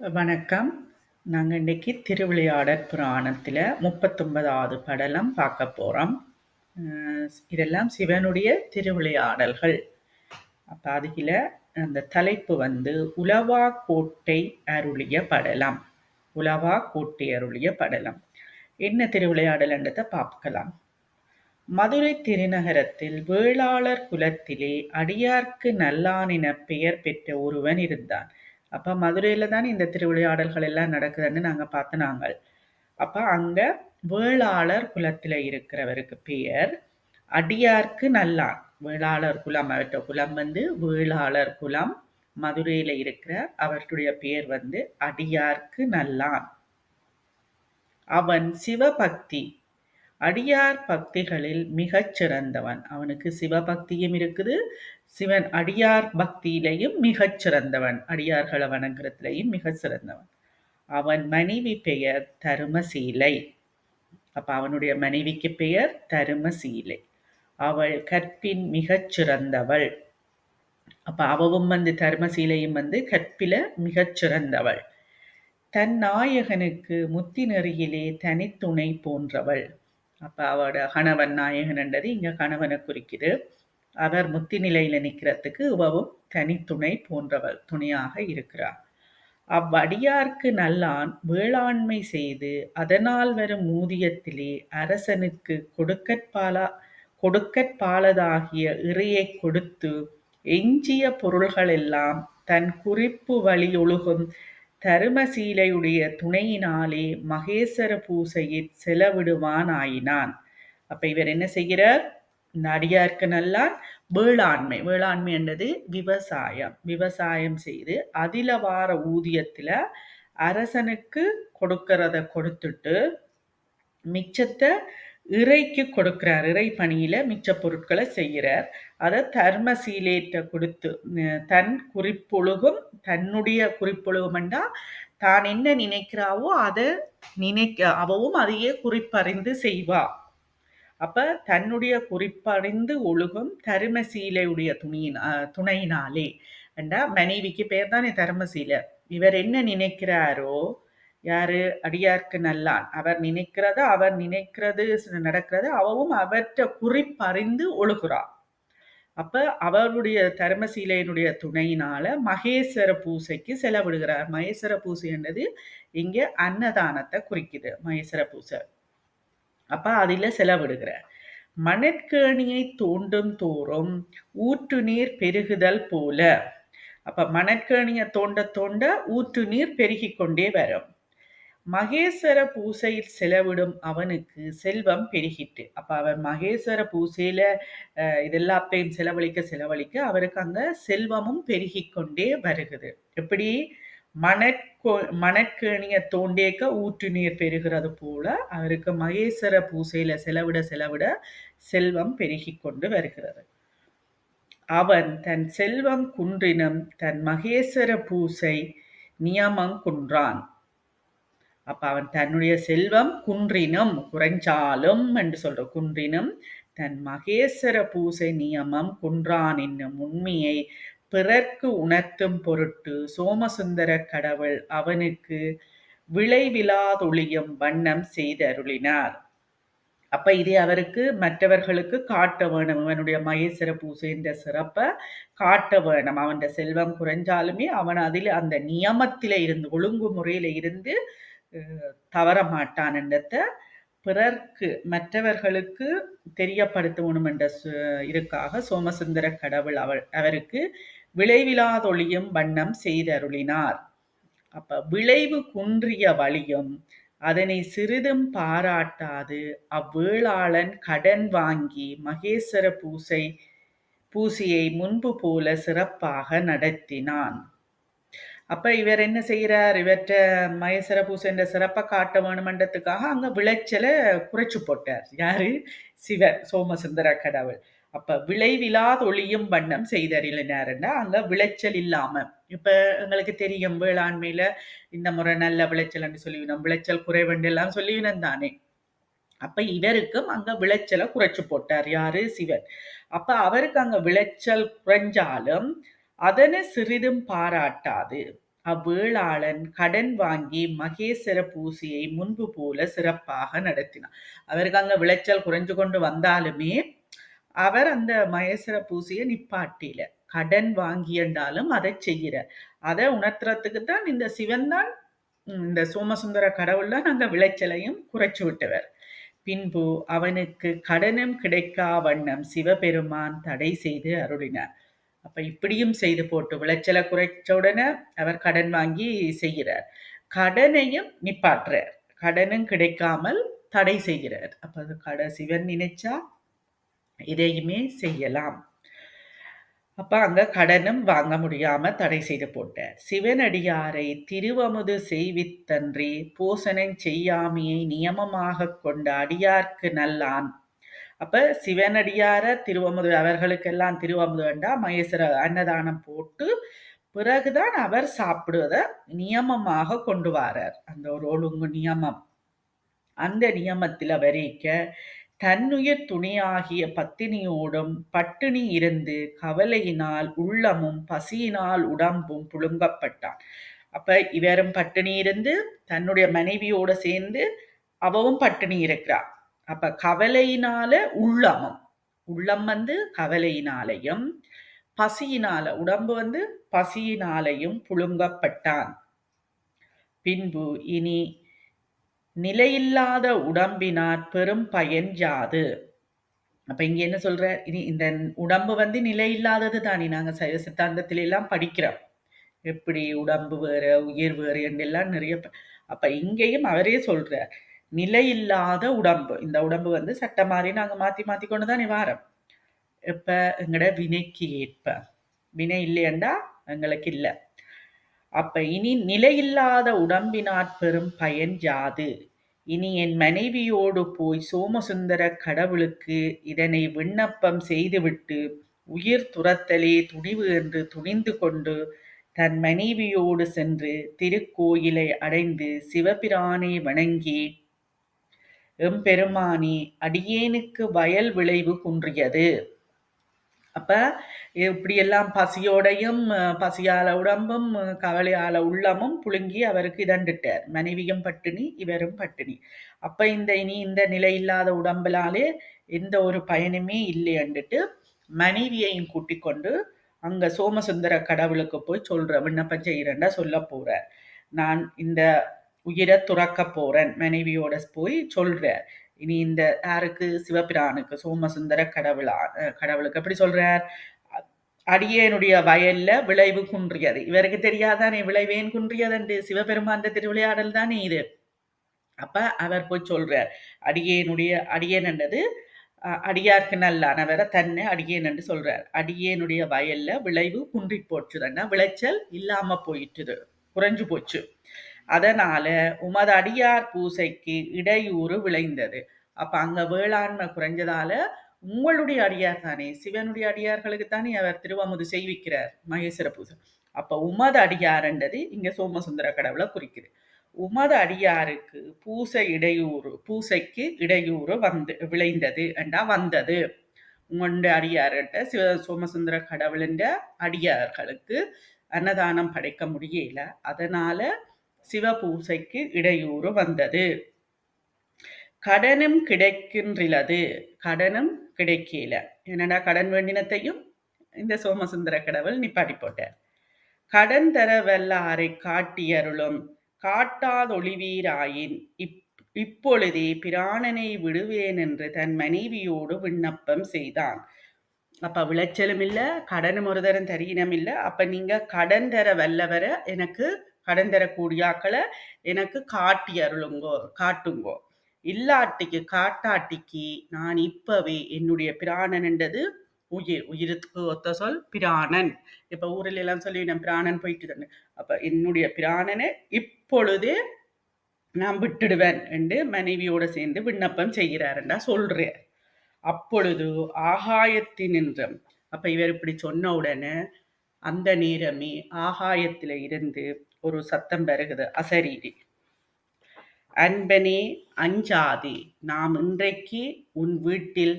வணக்கம். நாங்கள் இன்றைக்கி திருவிளையாடற் புராணத்தில் முப்பத்தொன்பதாவது படலம் பார்க்க போகிறோம் இதெல்லாம் சிவனுடைய திருவிளையாடல்கள். அப்போ அதுகில அந்த தலைப்பு வந்து உலவா கோட்டை அருளிய படலம். உலவா கோட்டை அருளிய படலம். என்ன திருவிளையாடல்ன்றதை பார்க்கலாம். மதுரை திருநகரத்தில் வேளாளர் குலத்திலே அடியார்க்கு நல்லான் என பெயர் பெற்ற ஒருவன் இருந்தான். அப்ப மதுரையில தானே இந்த திருவிளையாடல்கள் எல்லாம் நடக்குதுன்னு நாங்க பார்த்த நாங்கள். அப்ப அங்க வேளாளர் குலத்தில இருக்கிறவருக்கு பெயர் அடியார்க்கு நல்லான். வேளாளர் குலம் அவற்ற குலம் வந்து வேளாளர் குலம். மதுரையில இருக்கிற அவருடைய பெயர் வந்து அடியார்க்கு நல்லான். அவன் சிவபக்தி அடியார் பக்திகளில் மிகச் சிறந்தவன். அவனுக்கு சிவபக்தியும் இருக்குது. சிவன் அடியார் பக்தியிலையும் மிகச் சிறந்தவன். அடியார்களை வணங்குறதுலையும் மிகச் சிறந்தவன். அவன் மனைவி பெயர் தருமசீலை. அப்ப அவனுடைய மனைவிக்கு பெயர் தருமசீலை. அவள் கற்பின் மிகச் சிறந்தவள். அப்ப அவவும் வந்து தருமசீலையும் வந்து கற்பில மிகச் சிறந்தவள். தன் நாயகனுக்கு முத்தி நெறியிலே தனித்துணை போன்றவள். அப்போ அவட கணவன் நாயகன் என்றது இங்க கணவனை குறிக்குது. அவர் முத்தி நிலையில் நிக்கிறதுக்கு உபவும் தனித்துணை போன்றவர் துணையாக இருக்கிறார். அவ்வடியார்க்கு நல்லான் வேளாண்மை செய்து அதனால் வரும் ஊதியத்திலே அரசனுக்கு கொடுக்கற்பாலா கொடுக்கற்பாலதாகிய இறையை கொடுத்து எஞ்சிய பொருள்களெல்லாம் தன் குறிப்பு வழியொழுகும் தருமசீலையுடைய துணையினாலே மகேசர பூசையில் செலவிடுவானாயினான். அப்ப இவர் என்ன செய்கிறார்? இந்த அடியார்க்கு நல்லான் வேளாண்மை வேளாண்மை என்றது விவசாயம் விவசாயம் செய்து அதில வார ஊதியத்துல அரசனுக்கு கொடுக்கறத கொடுத்துட்டு மிச்சத்தை இறைக்கு கொடுக்கிறார். இறை பணியில மிச்ச பொருட்களை செய்கிறார். அதை தர்ம சீலேற்ற கொடுத்து தன் குறிப்பொழுகும் தன்னுடைய குறிப்பொழுகும்டா தான் என்ன நினைக்கிறாவோ அதை நினைக்க அவவும் அதையே குறிப்பறிந்து செய்வா. அப்ப தன்னுடைய குறிப்பறிந்து ஒழுகும் தருமசீலையுடைய துணியின் துணையினாலே. என்றா மனைவிக்கு பேர் தானே தர்மசீலை இவர் என்ன நினைக்கிறாரோ யாரு? அடியார்க்கு நல்லான். அவர் நினைக்கிறத அவர் நினைக்கிறது நடக்கிறது அவவும் அவற்றை குறிப்பறிந்து ஒழுகுறார் அப்ப அவருடைய தர்மசீலையினுடைய துணையினால மகேஸ்வர பூசைக்கு செலவிடுகிறார். மகேஸ்வர பூசை என்றது இங்க அன்னதானத்தை குறிக்குது மகேஸ்வர பூசை. அப்ப அதில செலவிடுகிறார். மணற்கேணியை தோண்டும் தோறும் ஊற்று நீர் பெருகுதல் போல. அப்ப மணற்கேணியை தோண்ட தோண்ட ஊற்று நீர் பெருகி கொண்டே வரும். மகேஸ்வர பூசையில் செலவிடும் அவனுக்கு செல்வம் பெருகிட்டு அப்ப அவன் மகேஸ்வர பூசையில அஹ், இதெல்லாத்தையும் செலவழிக்க செலவழிக்க அவருக்கு அங்க செல்வமும் பெருகி கொண்டே வருகிறது. எப்படி? மணற்கோ மணற்கேணிய தோண்டேக்க ஊற்று நீர் பெறுகிறது போல அவருக்கு மகேஸ்வர பூசையில செலவிட செலவிட செல்வம் பெருகி கொண்டு வருகிறது. அவன் தன் செல்வம் குன்றினும் தன் மகேஸ்வர பூசை நியமம் குன்றான். அப்ப அவன் தன்னுடைய செல்வம் குன்றினும் குறைஞ்சாலும் என்று சொல்ற குன்றினும் தன் மகேஸ்வர பூசை நியமம் குன்றான் என்னும் உண்மையை பிறர்க்கு உணர்த்தும் பொருட்டு சோமசுந்தர கடவுள் அவனுக்கு விளைவிலாதொழியும் வண்ணம் செய்தருளினார். அப்ப இதே அவருக்கு மற்றவர்களுக்கு காட்ட வேணும். அவனுடைய மகேஸ்வர பூசை என்ற சிறப்பை காட்ட வேணும். அவன் செல்வம் குறைஞ்சாலுமே அவன் அதில் அந்த நியமத்தில இருந்து ஒழுங்கு முறையில இருந்து தவற மாட்டான் என்றத பிறர்க்கு மற்றவர்களுக்கு தெரியப்படுத்தணும் என்ற சு- சோமசுந்தர கடவுள் அவர் அவருக்கு விளைவிலாதொழியும் வண்ணம் செய்தருளினார். அப்ப விளைவு குன்றிய வழியும் அதனை சிறிதும் பாராட்டாது அவ்வேளாளன் கடன் வாங்கி மகேஸ்வர பூசை பூசையை முன்பு போல சிறப்பாக நடத்தினான். அப்ப இவர் என்ன செய்யறார் இவற்ற மகேஸ்வர பூசைன்ற சிறப்பை காட்ட வேணுமன்றத்துக்காக அங்க விளைச்சலை குறைச்சு போட்டார். யாரு? சிவர் சோமசுந்தர கடவுள். அப்ப விளைவிலாத ஒளியும் வண்ணம் செய்தறிலினாருன்னா அங்க விளைச்சல் இல்லாம. இப்ப எங்களுக்கு தெரியும் வேளாண்மையில இந்த முறை நல்ல விளைச்சல்னு சொல்லிவினோம் விளைச்சல் குறைவண்டு எல்லாம் சொல்லிவினோம் தானே. அப்ப இவருக்கும் அங்க விளைச்சலை குறைச்சு போட்டார். யாரு? சிவன். அப்ப அவருக்கு அங்க விளைச்சல் குறைஞ்சாலும் அதனை சிறிதும் பாராட்டாது. அவ்வேளாளன் கடன் வாங்கி மகேசர பூசையை முன்பு போல சிறப்பாக நடத்தினார் அவருக்கு அங்க விளைச்சல் குறைஞ்சு கொண்டு வந்தாலுமே அவர் அந்த மகேசர பூசையை நிப்பாட்டில. கடன் வாங்கியண்டாலும் அதை செய்கிறார் அதை உணர்த்துறதுக்கு தான் இந்த சிவன் தான் இந்த சோமசுந்தர கடவுள் தான் அங்க விளைச்சலையும் குறைச்சு விட்டவர். பின்பு அவனுக்கு கடனும் கிடைக்கா வண்ணம் சிவபெருமான் தடை செய்து அருளினார். அப்ப இப்படியும் செய்து போட்டு விளைச்சலை குறைச்ச உடனே அவர் கடன் வாங்கி செய்கிறார். கடனையும் நிப்பாட்டுறார். கடனும் கிடைக்காமல் தடை செய்கிறார். அப்ப அது கடை சிவன் நினைச்சா இதையுமே செய்யலாம். அப்ப அங்க கடனும் வாங்க முடியாம தடை செய்து போட்டார். சிவனடியாரை திருவமுது செய்வித்தன்றி பூசணம் செய்யாமையை நியமமாக கொண்ட அடியார்க்கு நல்லான் அப்ப சிவனடியார திருவமுது அவர்களுக்கெல்லாம் திருவமுது வேண்டா மகேஸ்வர அன்னதானம் போட்டு பிறகுதான் அவர் சாப்பிடுவத நியமமாக கொண்டு வரார். அந்த ஒரு ஒழுங்கு நியமம். அந்த நியமத்தில் வரைக்க தன்னுயிர் துணியாகிய பத்தினியோடும் பட்டினி இருந்து கவலையினால் உள்ளமும் பசியினால் உடம்பும் புழுங்கப்பட்டான். அப்ப இவரும் பட்டினி இருந்து தன்னுடைய மனைவியோட சேர்ந்து அவவும் பட்டினி இருக்கிறான் அப்ப கவலையினால உள்ளமம். உள்ளம் வந்து கவலையினாலையும் பசியினால உடம்பு வந்து பசியினாலையும் புழுங்கப்பட்டான். பின்பு இனி நிலையில்லாத உடம்பினார் பெரும் பயன் ஜாது அப்ப இங்க என்ன சொல்ற? இனி இந்த உடம்பு வந்து நிலையில்லாதது தானே. நாங்க சைவ சித்தாந்தத்தில எல்லாம் படிக்கிறோம். எப்படி உடம்பு வேற உயிர் வேறு என்றெல்லாம் நிறைய அப்ப இங்கேயும் அவரே சொல்றார். நிலையில்லாத உடம்பு. இந்த உடம்பு வந்து சட்ட மாறி நாங்கள் மாற்றி மாற்றி கொண்டு தான் நிவாரம். இப்போ எங்களோட வினைக்கு ஏற்ப. வினை இல்லையண்டா எங்களுக்கு இல்லை. அப்ப இனி நிலையில்லாத உடம்பினாற் பெறும் பயன் ஜாது இனி என் மனைவியோடு போய் சோமசுந்தர கடவுளுக்கு இதனை விண்ணப்பம் செய்துவிட்டு உயிர் துரத்தலே துணிவு என்று துணிந்து கொண்டு தன் மனைவியோடு சென்று திருக்கோயிலை அடைந்து சிவபிரானை வணங்கி எம்பெருமானே அடியேனுக்கு வயல் விளைவு குன்றியது. அப்ப இப்படியெல்லாம் பசியோடையும் பசியால உடம்பும் கவலையால உள்ளமும் புழுங்கி அவருக்கு இதண்டுட்டார். மனைவியும் பட்டினி இவரும் பட்டினி. அப்ப இந்த இனி இந்த நிலை இல்லாத உடம்புலாலே எந்த ஒரு பயனுமே இல்லையண்டுட்டு மனைவியையும் கூட்டிக் கொண்டு அங்க சோமசுந்தர கடவுளுக்கு போய் சொல்ற விண்ணப்பம் செய்யறேன்டா சொல்ல போற நான் இந்த உயிரை துறக்க போறேன். மனைவியோட போய் சொல்றார். இனி இந்த யாருக்கு சிவபிரானுக்கு சோமசுந்தர கடவுளா கடவுளுக்கு எப்படி சொல்றார்? அடியேனுடைய வயல்ல விளைவு குன்றியது. இவருக்கு தெரியாதானே விளைவேன் குன்றியது சிவபெருமான் திருவிளையாடல் தானே இது? அப்ப அவர் போய் சொல்றார். அடியேனுடைய அடியேன் என்றது அடியார்க்கு நல்லானவரை தன்னை அடியேன் என்று சொல்றார். அடியேனுடைய வயல்ல விளைவு குன்றி போச்சுதுன்னா விளைச்சல் இல்லாம போயிட்டுது. குறைஞ்சு போச்சு. அதனால உமது அடியார் பூசைக்கு இடையூறு விளைந்தது. அப்ப அங்க வேளாண்மை குறைஞ்சதால உங்களுடைய அடியார் தானே சிவனுடைய அடியார்களுக்கு தானே அவர் திருவமுது செய்விக்கிறார் மகேஸ்வர பூசை. அப்ப உமது அடியார்ன்றது இங்க சோமசுந்தர கடவுளை குறிக்குது. உமது அடியாருக்கு பூசை இடையூறு பூசைக்கு இடையூறு வந்து விளைந்தது என்றா வந்தது. உங்களுடைய அடியார்கிட்ட சிவ சோமசுந்தர கடவுளின் அடியார்களுக்கு அன்னதானம் படைக்க முடியல. அதனால சிவபூசைக்கு இடையூறு வந்தது. கடனும் கிடைக்கின்றது கடனும் கிடைக்கல. என்னடா கடன் வேண்டினத்தையும் இந்த சோமசுந்தர கடவுள் நிப்பாட்டி போட்டார். கடன் தர வல்லாரை காட்டியருளும் காட்டாதொழிவீராயின் இப் இப்பொழுதே பிராணனை விடுவேன் என்று தன் மனைவியோடு விண்ணப்பம் செய்தான். அப்ப விளைச்சலும் இல்லை கடனும் ஒரு தரம் தரீனம் இல்லை. அப்ப நீங்க கடன் தர வல்லவரை எனக்கு கடன் ஆக்களை எனக்கு காட்டி அருளுங்கோ காட்டுங்கோ. இல்லாட்டிக்கு காட்டாட்டிக்கு நான் இப்பவே என்னுடைய பிராணன் என்றது உயிர் உயிருக்கு ஒத்த சொல் பிராணன். இப்ப ஊரில் எல்லாம் சொல்லி நான் பிராணன் போயிட்டு தானே அப்ப என்னுடைய பிராணனை இப்பொழுதே நான் விட்டுடுவேன் என்று மனைவியோட சேர்ந்து விண்ணப்பம் செய்கிறாருண்டா சொல்றேன். அப்பொழுது ஆகாயத்தினின்றும் அப்ப இவர் இப்படி சொன்ன உடனே அந்த நேரமே ஆகாயத்துல இருந்து ஒரு சத்தம் பெருகுது. அசரீரி. அன்பனே அஞ்சாதே நாம் இன்றைக்கு உன் வீட்டில்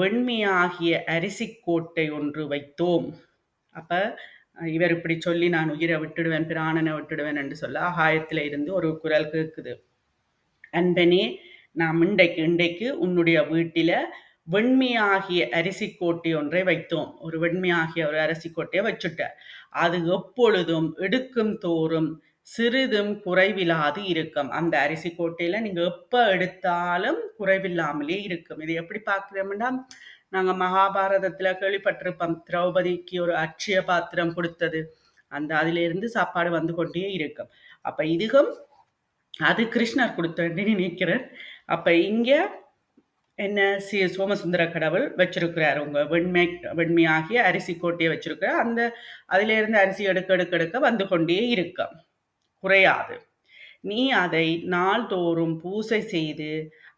வெண்மையாகிய அரிசி கோட்டை ஒன்று வைத்தோம். அப்ப இவர் இப்படி சொல்லி நான் உயிரை விட்டுடுவேன் பிராணனை விட்டுடுவேன் என்று சொல்ல ஆகாயத்தில் இருந்து ஒரு குரல் கேட்குது. அன்பனே நாம் இன்றைக்கு இன்றைக்கு உன்னுடைய வீட்டில வெண்மையாகிய அரிசி கோட்டை ஒன்றை வைத்தோம். ஒரு வெண்மையாகிய ஒரு அரிசி கோட்டையை வச்சுட்டார் அது எப்பொழுதும் எடுக்கும் தோறும் சிறிதும் குறைவில்லாது இருக்கும். அந்த அரிசி கோட்டையில நீங்க எப்ப எடுத்தாலும் குறைவில்லாமலே இருக்கும். இது எப்படி பார்க்கிறோம்னா நாங்க மகாபாரதத்துல கேள்விப்பட்டிருப்போம். திரௌபதிக்கு ஒரு அட்சய பாத்திரம் கொடுத்தது. அந்த அதிலிருந்து சாப்பாடு வந்து கொண்டே இருக்கும். அப்ப இதுகும் அது கிருஷ்ணர் கொடுத்தேன்னு நினைக்கிறேன் அப்ப இங்க என்ன சி சோமசுந்தர கடவுள் வச்சிருக்கிறார். உங்க வெண்மை வெண்மையாகிய அரிசி கோட்டையை வச்சிருக்கிறார். அந்த அதிலிருந்து அரிசி எடுக்க எடுக்க எடுக்க வந்து கொண்டே இருக்க. குறையாது. நீ அதை நாள்தோறும் பூசை செய்து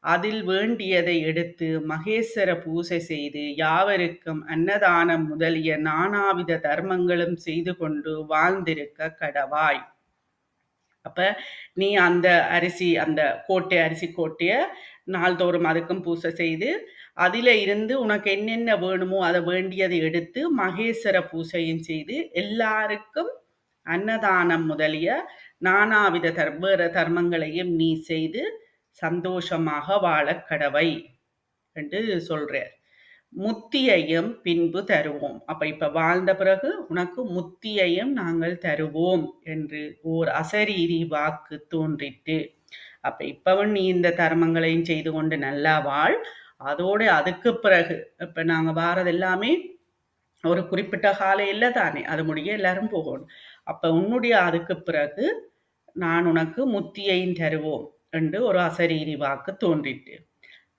அதில் வேண்டியதை எடுத்து மகேஸ்வர பூசை செய்து யாவருக்கும் அன்னதானம் முதலிய நானாவித தர்மங்களும் செய்து கொண்டு வாழ்ந்திருக்க கடவாய். அப்ப நீ அந்த அரிசி அந்த கோட்டை அரிசி கோட்டைய நாள்தோறும் அதுக்கும் பூசை செய்து அதில் இருந்து உனக்கு என்னென்ன வேணுமோ அதை வேண்டியதை எடுத்து மகேஸ்வர பூசையும் செய்து எல்லாருக்கும் அன்னதானம் முதலிய நானாவித தர்வேற தர்மங்களையும் நீ செய்து சந்தோஷமாக வாழ கடவை என்று சொல்றார். முத்தியையும் பின்பு தருவோம். அப்ப இப்ப வாழ்ந்த பிறகு உனக்கு முத்தியையும் நாங்கள் தருவோம் என்று ஓர் அசரீரி வாக்கு தோன்றிட்டு அப்ப இப்பவும் நீ இந்த தர்மங்களையும் செய்து கொண்டு நல்லா வாழ். அதோட அதுக்கு பிறகு இப்ப நாங்க வாரது எல்லாமே ஒரு குறிப்பிட்ட காலையில் தானே அது முடிய எல்லாரும் போகணும். அப்ப உன்னுடைய அதுக்கு பிறகு நான் உனக்கு முத்தியையும் தருவோம் என்று ஒரு அசரீரி வாக்கு தோன்றிட்டு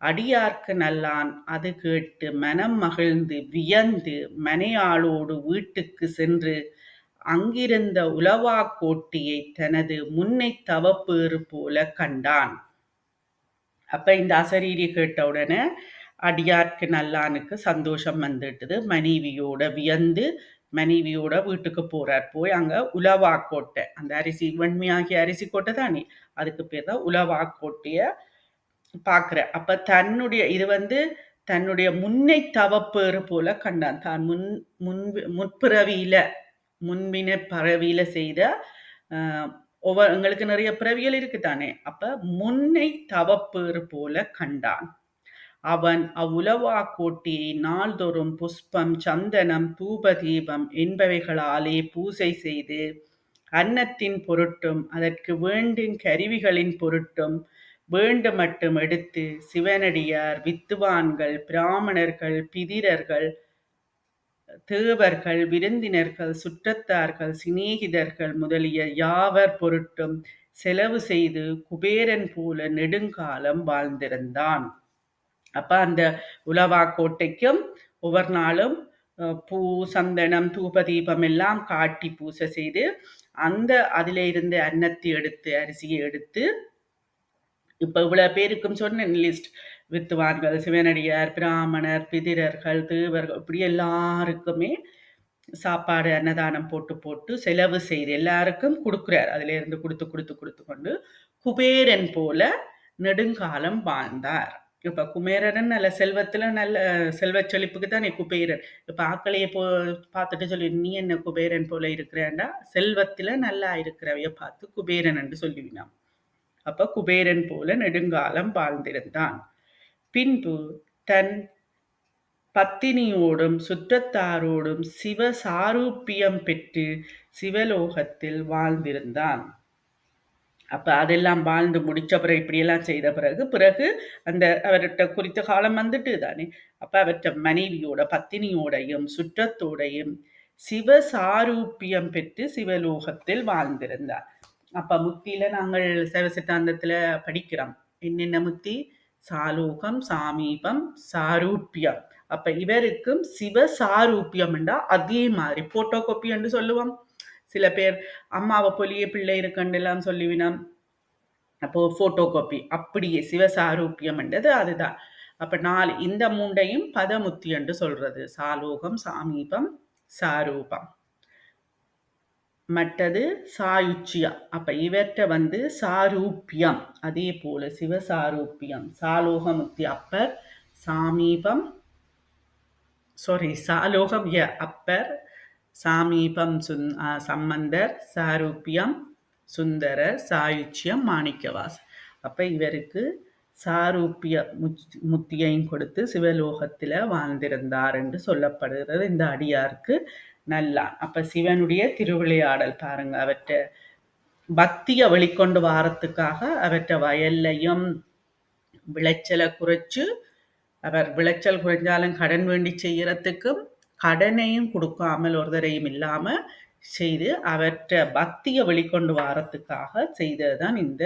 அடியார்க்கு நல்லான் அது கேட்டு மனம் மகிழ்ந்து வியந்து மனையாளோடு வீட்டுக்கு சென்று அங்கிருந்த உலவா கோட்டியை தனது முன்னை தவப்பேறு போல கண்டான். அப்ப இந்த அசரீரி கேட்ட உடனே அடியார்க்கு நல்லானுக்கு சந்தோஷம் வந்துட்டுது. மனைவியோட வியந்து மனைவியோட வீட்டுக்கு போறார். போய் அங்க உலவா கோட்டை அந்த அரிசி வெண்மையாகிய அரிசி கோட்டை தானே? அதுக்கு பேர் தான் உலவா கோட்டைய பாக்குற அப்ப தன்னுடைய இது வந்து தன்னுடைய முன்னை தவப்பேறு போல கண்டான். தான் முன் முன் முற்பிறவியில முன்பின பறவியில செய்த ஒவ்வொரு எங்களுக்கு நிறைய பிறவியல் இருக்கு தானே அப்ப முன்னை தவப்பேறு போல கண்டான். அவன் அவ்வுலவா கோட்டியை நாள்தோறும் புஷ்பம் சந்தனம் தூபதீபம் என்பவைகளாலே பூசை செய்து அன்னத்தின் பொருட்டும் அதற்கு வேண்டும் கருவிகளின் பொருட்டும் வேண்டு மட்டும் எடுத்து சிவனடியார் வித்துவான்கள் பிராமணர்கள் பிதிரர்கள் தேவர்கள் விருந்தினர்கள் சுற்றத்தார்கள் சிநேகிதர்கள் முதலிய யாவர் பொருட்டும் செலவு செய்து குபேரன் போல நெடுங்காலம் வாழ்ந்திருந்தான். அப்ப அந்த உலவா கோட்டைக்கும் ஒவ்வொரு நாளும் பூ சந்தனம் தூப தீபம் எல்லாம் காட்டி பூசை செய்து அந்த அதில இருந்து அன்னத்தை எடுத்து அரிசியை எடுத்து இப்போ இவ்வளோ பேருக்கும் சொன்ன லிஸ்ட் வித்துவான்கள் சிவனடியார் பிராமணர் பிதிரர்கள் தேவர்கள் இப்படி எல்லாருக்குமே சாப்பாடு அன்னதானம் போட்டு போட்டு செலவு செய்து எல்லாருக்கும் கொடுக்குறார். அதுலேருந்து கொடுத்து கொடுத்து கொடுத்து கொண்டு குபேரன் போல நெடுங்காலம் வாழ்ந்தார். இப்ப குபேரன் நல்ல செல்வத்துல நல்ல செல்வ செழிப்புக்கு தானே குபேரன். இப்ப ஆக்களைய போ பார்த்துட்டு சொல்லி நீ என்ன குபேரன் போல இருக்கிறேன்டா செல்வத்துல நல்லா இருக்கிறவைய பார்த்து குபேரன் என்று சொல்லுவினான் அப்ப குபேரன் போல நெடுங்காலம் வாழ்ந்திருந்தான். பின்பு தன் பத்தினியோடும் சுற்றத்தாரோடும் சிவ சாரூப்பியம் பெற்று சிவலோகத்தில் வாழ்ந்திருந்தான். அப்ப அதெல்லாம் வாழ்ந்து முடிச்ச பிறகு இப்படியெல்லாம் செய்த பிறகு பிறகு அந்த அவர்கிட்ட குறித்த காலம் வந்துட்டு தானே. அப்ப அவற்ற மனைவியோட பத்தினியோடையும் சுற்றத்தோடையும் சிவ சாரூப்பியம் பெற்று சிவலோகத்தில் வாழ்ந்திருந்தார் அப்ப முத்தியில நாங்கள் சைவ சித்தாந்தத்துல படிக்கிறோம். என்னென்ன முத்தி சாலோகம் சாமீபம் சாரூப்பியம் அப்ப இவருக்கும் சிவ சாரூப்பியம் அதே மாதிரி போட்டோ காப்பி என்று சொல்லுவோம். சில பேர் அம்மாவை பொலிய பிள்ளை இருக்கண்டெல்லாம் சொல்லுவினோம் அப்போ போட்டோ காப்பி அப்படியே சிவசாரூப்பியம் என்றது அதுதான். அப்ப நாலு இந்த மூண்டையும் பதமுத்தி என்று சொல்றது. சாலோகம் சாமீபம் சாரூபம். மற்றது சாயுச்சியா. அப்போ இவற்றை வந்து சாரூப்பியம் அதே போல சிவசாரூப்பியம் சாலோகமுத்தி அப்பர் சாமீபம் சாரி சாலோகம் ய அப்பர் சாமீபம் சுந் சம்பந்தர் சாரூப்பியம் சுந்தரர் சாயுச்சியம் மாணிக்கவாஸ் அப்போ இவருக்கு சாரூப்பிய முத்தியையும் கொடுத்து சிவலோகத்தில் வாழ்ந்திருந்தார் என்று சொல்லப்படுகிறது இந்த அடியாருக்கு. நல்லா. அப்ப சிவனுடைய திருவிளையாடல் பாருங்க. அவற்றை பக்தியை வெளிக்கொண்டு வாரத்துக்காக அவற்றை வயல்லையும் விளைச்சலை குறைச்சு அவர் விளைச்சல் குறைஞ்சாலும் கடன் வேண்டி செய்யறதுக்கும் கடனையும் கொடுக்காமல் ஒருதரையும் இல்லாம செய்து அவற்றை பக்தியை வெளிக்கொண்டு வாரத்துக்காக செய்ததுதான் இந்த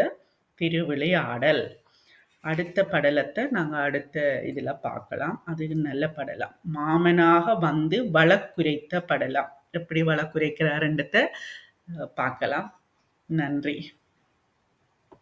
திருவிளையாடல். அடுத்த படலத்தை நாங்கள் அடுத்த இதில் பார்க்கலாம். அது நல்ல படலாம். மாமனாக வந்து வழக்குரைத்த படலாம். எப்படி வழக்குரைக்கிறாருன்றத பார்க்கலாம். நன்றி.